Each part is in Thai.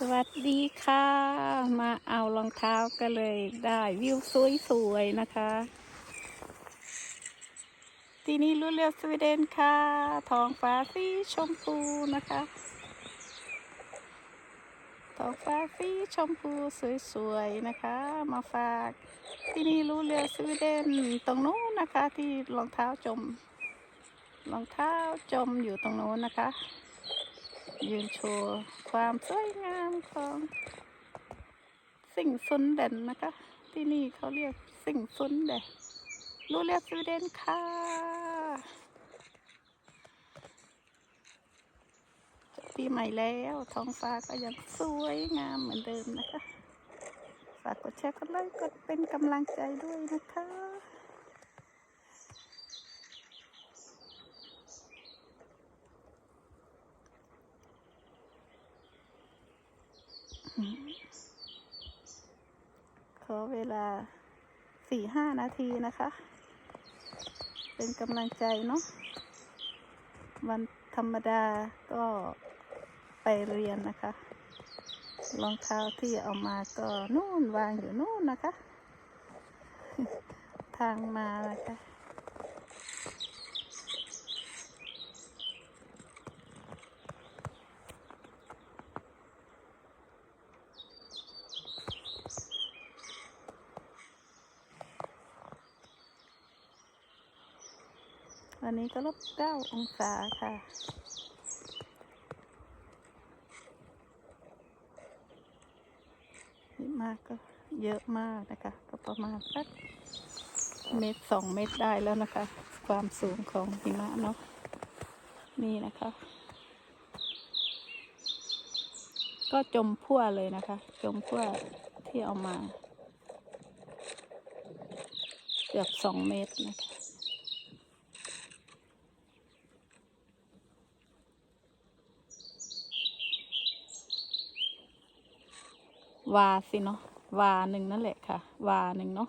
สวัสดีค่ะ มาเอารองเท้ากันเลยได้วิวสวยๆนะคะ ที่นี่รู้เรียวสวีเดนค่ะท้องฟ้าสีชมพูนะคะท้องฟ้าสีชมพูสวยๆนะคะ มาฝากที่นี่รู้เรียวสวีเดนตรงนู้นนะคะ ที่รองเท้าจมรองเท้าจมอยู่ตรงโน้นนะคะ ยืนโชว์ความสวยงามของสิ่งสุนเด่นนะคะ ที่นี่เขาเรียกสิ่งสุนเด่นรู้เรียกสวีเดนค่ะจะปีใหม่แล้วท้องฟ้าก็ยังสวยงามเหมือนเดิมนะคะ ฝากกดแชร์กดไลค์กดเป็นกำลังใจด้วยนะคะ ขอเวลาสี่ห้านาทีนะคะ เป็นกำลังใจเนาะวันธรรมดาก็ไปเรียนนะคะรองเท้าที่เอามาก็นู่นวางอยู่นู่นนะคะ ทางมานะคะ วันนี้ก็ลบเก้าองศาค่ะหิมะก็เยอะมากนะคะ ก็ประมาณสักเมตรสองเมตรได้แล้วนะคะ ความสูงของหิมะเนาะนี่นะคะ ก็จมพั่วเลยนะคะ จมพั่วที่เอามา เกือบสองเมตรนะคะ วาสิเนาะวาหนึ่งนั่นแหละค่ะ วาหนึ่งเนาะ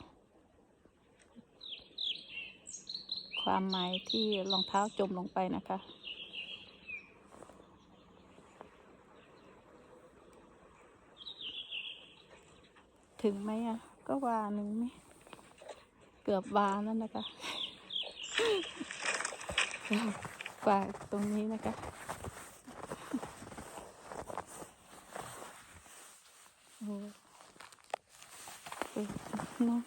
ความหมายที่รองเท้าจมลงไปนะคะ ถึงไหมอะ ก็วาหนึ่งไหมเกือบวานั่นนะคะฝากตรงนี้นะคะ โอ้เออ นก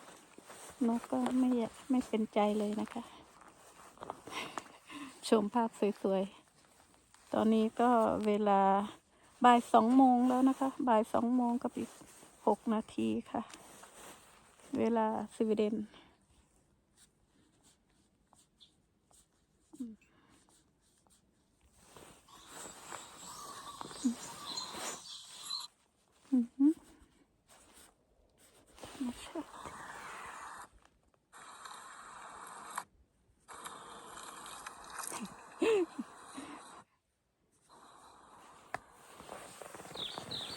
นกก็ไม่อยากไม่เป็นใจเลยนะคะ ชมภาพสวยๆ ตอนนี้ก็เวลาบ่ายสองโมงแล้วนะคะ บ่ายสองโมงกับอีกหกนาทีค่ะ เวลาสวีเดน อือหือธรรมชาติ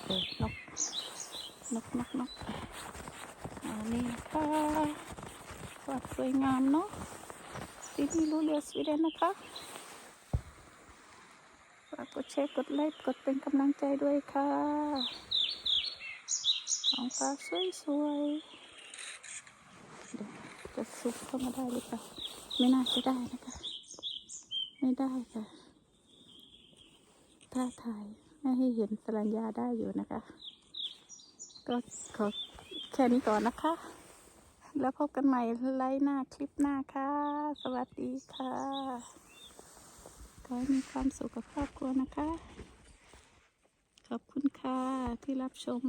เออนก นกนกนกอันนี้ค่ะวัดสวยงามเนาะที่นี่รู้เรือสวีเดนนะคะฝากกดแชร์กดไลค์กดเป็นกำลังใจด้วยค่ะท้องฟ้าสวยสวยๆเดี๋ยวจะซุปเข้ามาได้หรือเปล่าไม่น่าจะได้นะคะ ไม่ได้ค่ะ ถ้าถ่ายไม่ให้เห็นสรัญญาได้อยู่นะคะ ก็ขอแค่นี้ก่อนนะคะ แล้วพบกันใหม่ไลฟ์หน้าคลิปหน้าค่ะ สวัสดีค่ะขอให้มีความสุขกับครอบครัวนะคะ ขอบคุณค่ะที่รับชม